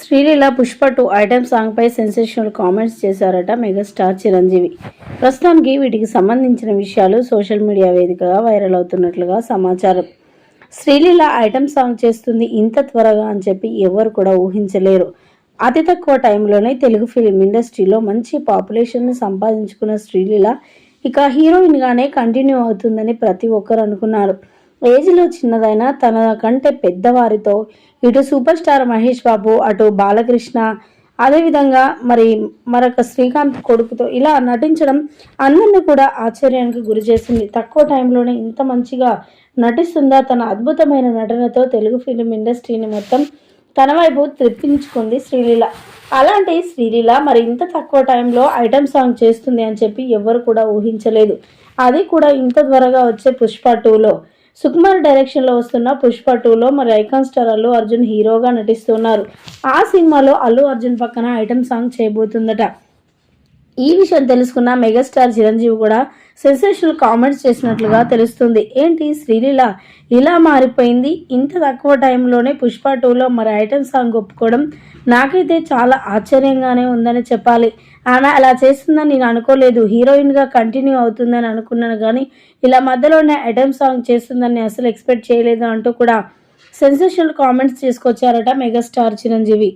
Sreeleela Pushpa two item song పై sensational comments చేశారట megastar Chiranjeevi. ప్రస్తుతానికి వీటికి సంబంధించిన విషయాలు సోషల్ మీడియా వేదికగా వైరల్ అవుతున్నట్లుగా సమాచారం. శ్రీలీల ఐటెం సాంగ్ చేస్తుంది ఇంత త్వరగా అని చెప్పి ఎవరు కూడా ఊహించలేరు. అతి తక్కువ టైంలోనే తెలుగు ఫిలిం ఇండస్ట్రీలో మంచి పాపులేషన్ని సంపాదించుకున్న శ్రీలీల ఇక హీరోయిన్గానే కంటిన్యూ అవుతుందని ప్రతి ఒక్కరు అనుకున్నారు. ఏజ్లో చిన్నదైనా తన కంటే పెద్దవారితో ఇటు సూపర్ స్టార్ మహేష్ బాబు అటు బాలకృష్ణ అదేవిధంగా మరి మరొక శ్రీకాంత్ కొడుకుతో ఇలా నటించడం అందరిని కూడా ఆశ్చర్యానికి గురి చేసింది. తక్కువ టైంలోనే ఇంత మంచిగా నటిస్తుందా తన అద్భుతమైన నటనతో తెలుగు ఫిలిం ఇండస్ట్రీని మొత్తం తన వైపు తెప్పించుకుంది శ్రీలీల. అలాంటి శ్రీలీల మరి ఇంత తక్కువ టైంలో ఐటమ్ సాంగ్ చేస్తుంది అని చెప్పి ఎవరు కూడా ఊహించలేదు. అది కూడా ఇంత త్వరగా వచ్చే పుష్ప టూలో. సుకుమార్ డైరెక్షన్లో వస్తున్న పుష్ప టూలో మరి ఐకాన్ స్టార్ అల్లు అర్జున్ హీరోగా నటిస్తున్నారు. ఆ సినిమాలో అల్లు అర్జున్ పక్కన ఐటమ్ సాంగ్ చేయబోతుందట. ఈ విషయం తెలుసుకున్న మెగాస్టార్ చిరంజీవి కూడా సెన్సేషనల్ కామెంట్స్ చేసినట్లుగా తెలుస్తుంది. ఏంటి శ్రీలీల? ఇలా మారిపోయింది. ఇంత తక్కువ టైంలోనే పుష్ప టూలో మరి ఐటమ్ సాంగ్ ఒప్పుకోవడం నాకైతే చాలా ఆశ్చర్యంగానే ఉందని చెప్పాలి. ఆమె అలా చేస్తుందని నేను అనుకోలేదు. హీరోయిన్గా కంటిన్యూ అవుతుందని అనుకున్నాను కానీ ఇలా మధ్యలోనే ఐటమ్ సాంగ్ చేస్తుందని అసలు ఎక్స్పెక్ట్ చేయలేదు అంటూ కూడా సెన్సేషనల్ కామెంట్స్ తీసుకొచ్చారట మెగాస్టార్ చిరంజీవి.